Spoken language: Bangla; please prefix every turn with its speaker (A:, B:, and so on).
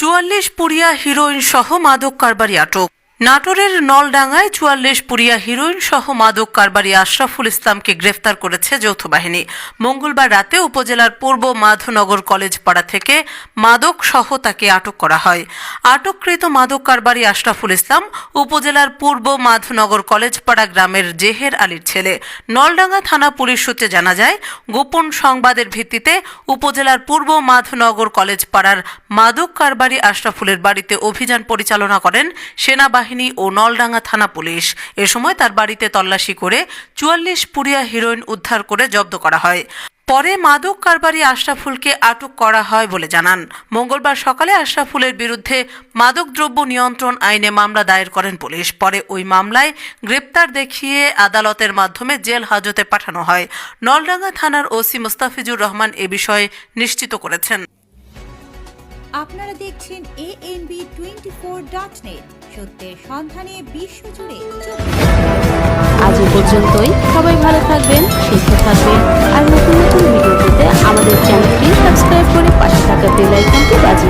A: চুয়াল্লিশ পুরিয়া হিরোইন সহ মাদক কারবারি আটক। নাটোরের নলডাঙ্গায় চুয়াল্লিশ পুরিয়া হিরোইন সহ মাদক কারবারি আশরাফুল ইসলামকে গ্রেফতার করেছে যৌথ বাহিনী। মঙ্গলবার রাতে উপজেলার পূর্ব মাধনগর কলেজ পাড়া থেকে মাদক সহ তাকে আটক করা হয়। আটককৃত মাদক কারবারি আশরাফুল ইসলাম উপজেলার পূর্ব মাধনগর কলেজপাড়া গ্রামের জেহের আলীর ছেলে। নলডাঙ্গা থানা পুলিশ সূত্রে জানা যায়, গোপন সংবাদের ভিত্তিতে উপজেলার পূর্ব মাধনগর কলেজ পাড়ার মাদক কারবারি আশরাফুলের বাড়িতে অভিযান পরিচালনা করেন সেনাবাহিনী ও নলডাঙ্গা থানা পুলিশ এ সময় তার বাড়িতে তল্লাশি করে চুয়াল্লিশ পুরিয়া হিরোইন উদ্ধার করে জব্দ করা হয়। পরে মাদক কারবারি আশরাফুলকে আটক করা হয় বলে জানান। মঙ্গলবার সকালে আশরাফুলের বিরুদ্ধে মাদকদ্রব্য নিয়ন্ত্রণ আইনে মামলা দায়ের করেন পুলিশ। পরে ওই মামলায় গ্রেপ্তার দেখিয়ে আদালতের মাধ্যমে জেল হাজতে পাঠানো হয়। নলডাঙ্গা থানার ওসি মুস্তাফিজুর রহমান এ বিষয়ে নিশ্চিত করেছেন।
B: আপনারা দেখছেন A N B twenty four dot net সত্যের সন্ধানে বিশ্বজুড়ে
C: আজ পর্যন্তই। সবাই ভালো থাকবেন, সুস্থ থাকবেন, আর